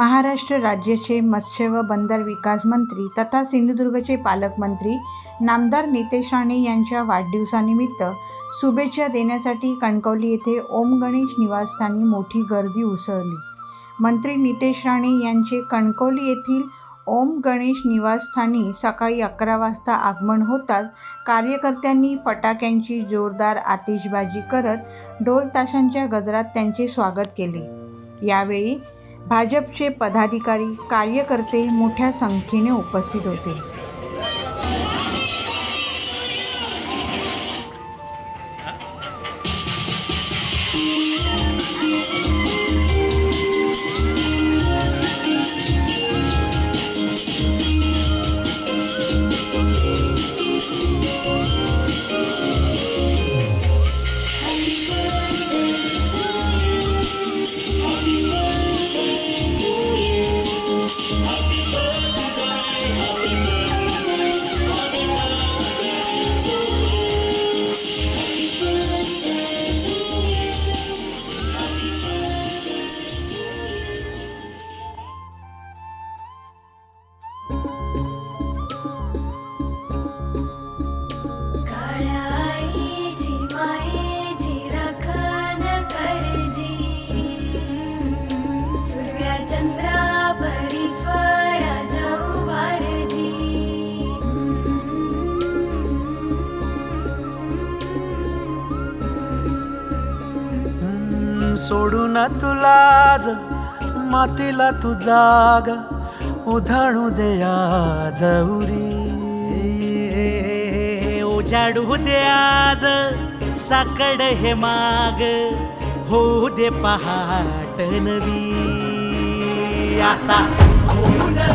महाराष्ट्र राज्याचे मत्स्य व बंदर विकास मंत्री तथा सिंधुदुर्गचे पालकमंत्री नामदार नितेश राणे यांच्या वाढदिवसानिमित्त शुभेच्छा देण्यासाठी कणकवली येथे ओम गणेश निवासस्थानी मोठी गर्दी उसळली. मंत्री नितेश राणे यांचे कणकवली येथील ओम गणेश निवासस्थानी सकाळी अकरा वाजता आगमन होताच कार्यकर्त्यांनी फटाक्यांची जोरदार आतिषबाजी करत ढोल ताशांच्या गजरात त्यांचे स्वागत केले. यावेळी भाजपचे पदाधिकारी कार्यकर्ते मोठ्या संख्येने उपस्थित होते. हम्म, सोडून तुलाज मातीला तू जाग उधाणू द्या आज उजाडू दे आज साकड हे माग होऊ दे पहाट नवी. आता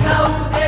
जाऊ दे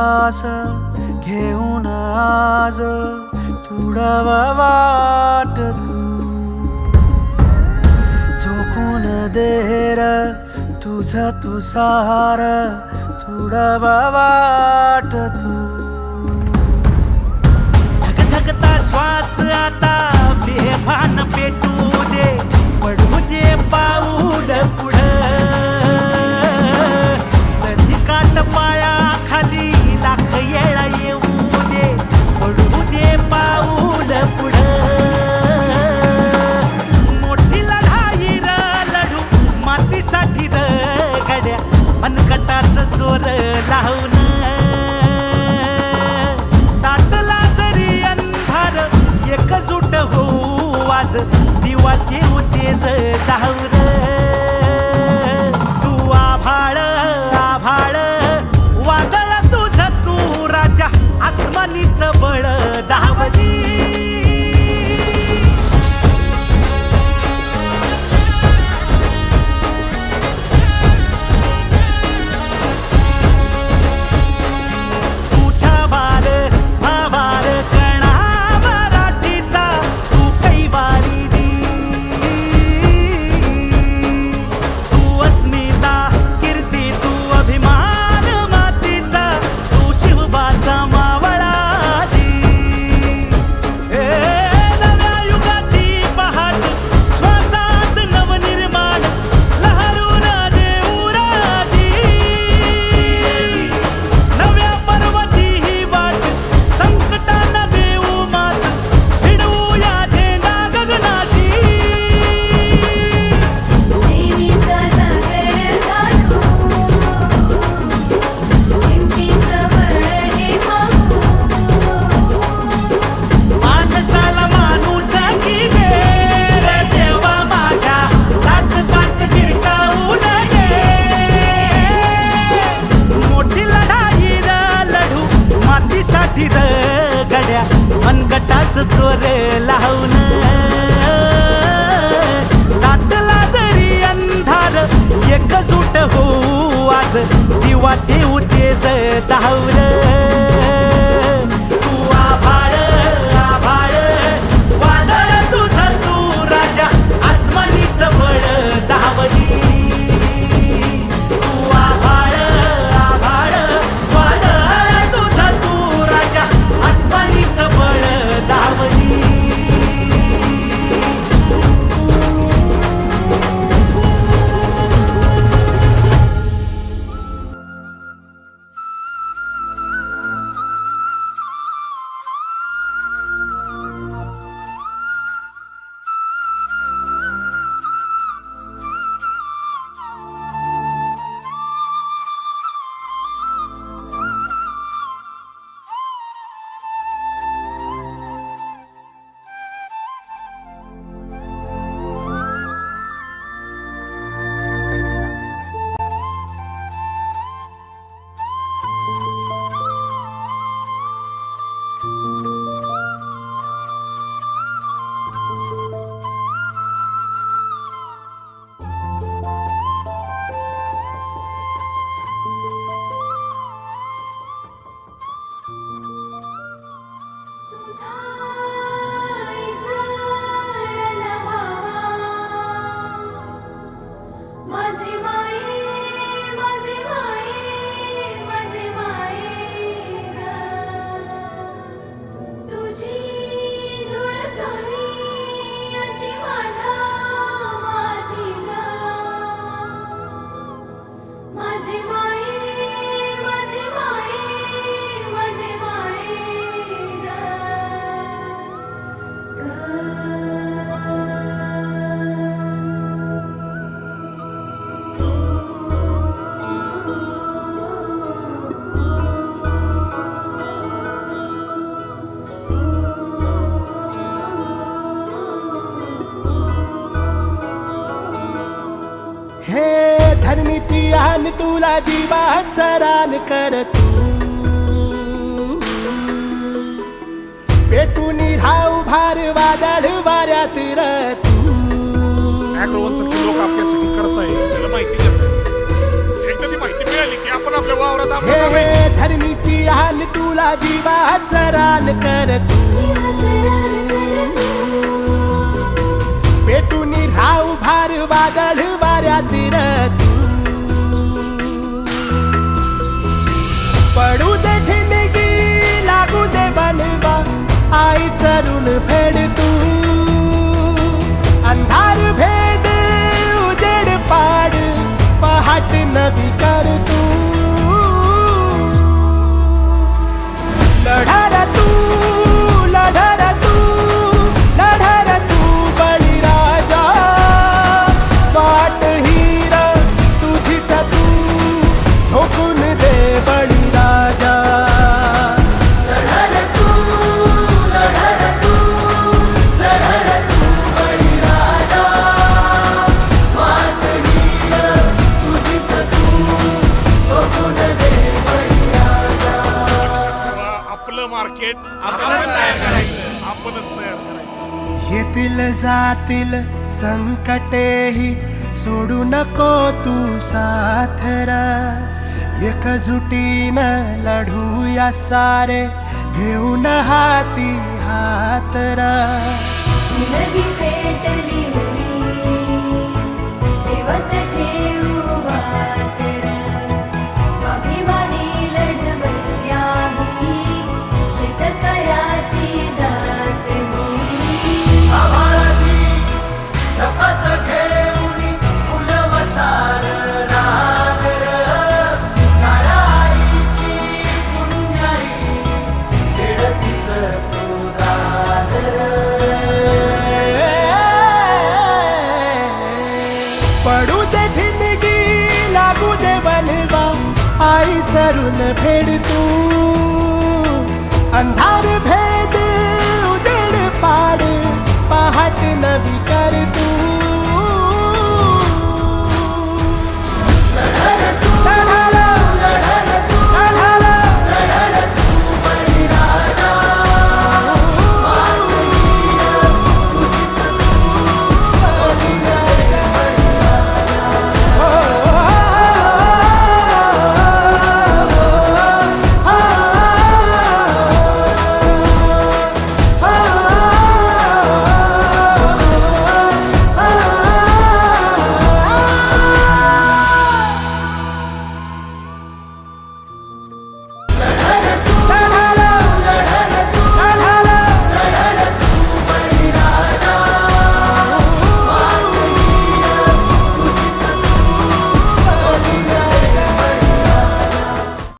मनाशी घेऊन आज तुडवा वाट तू. झोकून देर तुझ तुसार तुडवा वाट तू. धगधगता श्वास आता बेभान पेटू. तेज जोर लावून दाटला जरी अंधार एकजूट होऊ आज दिवा देऊ तेज धावलं कर तू पेटून राहू भार वादळ वाऱ्यात र तू अॅग्रोवन सारखी लोक आपल्यासाठी करताय त्याला माहिती देत एकदा ती माहिती मिळाली की आपण आपल्या वावरात हे आपल्याला धरणीची आन तुला जीवाचा रान कर तू राहू भार वादळ जातील संकटेही सोडू नको तू साथरा. एकजुटीनं लढूया सारे घेऊन हाती हातरा. नदी पेटली देवत ठेवू विचारून फेड तू अंधार भेद उजेड पाड पहाट नवी